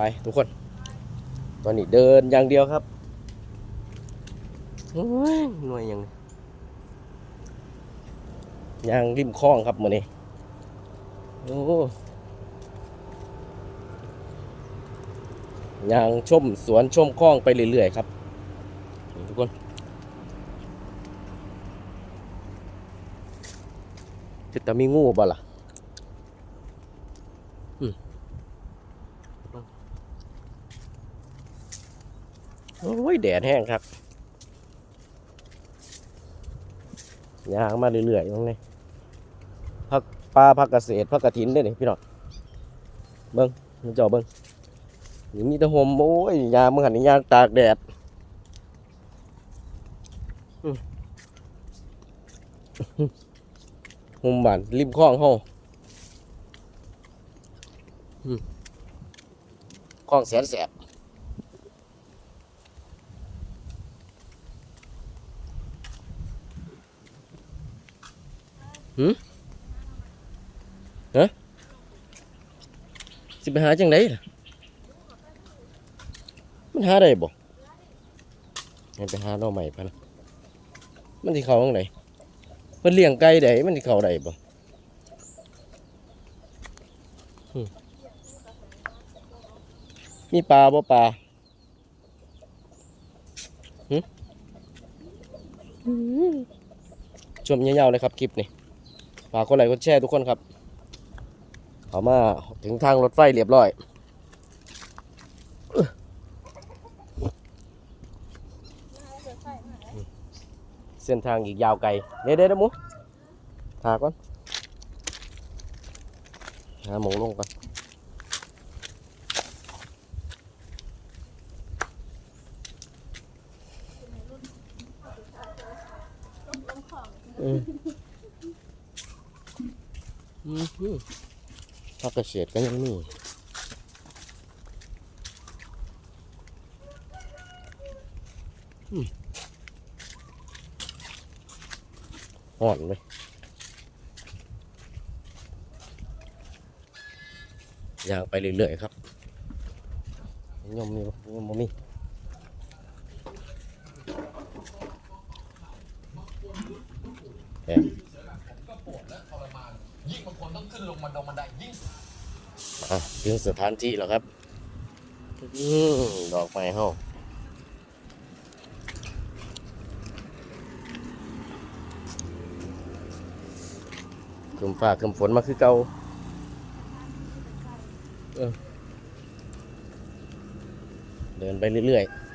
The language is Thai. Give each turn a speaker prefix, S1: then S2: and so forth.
S1: ไปทุกคน ตอนนี้เดินอย่างเดียวครับหน่วยยังยางริมคลองครับมือนี้โอ้ยางชมสวนชมคลองไปเรื่อยๆครับทุกคนจะแต่มีงูบ่ล่ะ โอ้ยแดดแห้งครับยางมาเรื่อยๆตรงนี้พักปลาพักเกษตรพักกระถินได้นี่พี่น้องเบิ้งมันเจาเบิ้งนี่มีแต่หมโอ้ยยางมึงหันนี่ยางตากแดดอื้อหมบานริมคลองห้องคลองแสนแสบ สิไปหาจังไดล่ะมันหาได้บ่งั้นไปหาหน่อใหม่พะนะมันสิเข้าจังไดเพิ่นเลี้ยงไก่ได้มันสิเข้าได้บ่หึมีปลาบ่ปลาหึชมยาวๆเลยครับคลิปนี้ ฝากกดไลค์กดแชร์ทุกคนครับเขามาถึงทางรถไฟเรียบร้อยเส้นทางอีกยาวไกลเดี๋ยวเดี๋ยวหมูถาก่อนหาหมูลงก่อนอืม อืมอืมผักกระเฉดก็ยังมีห่อนเลยยางไปเรื่อยๆครับยมมีบ่ยมมีแอบ
S2: ยิ่งบางคนต้อง ขึ้นลงบันไดบันไดยิ่ง
S1: อะถึงสถานที่แล้วครับอืมดอกไม้เฮาคืมฟ้าคืมฝนมาคือเก่าเออเดินไปเรื่อยๆ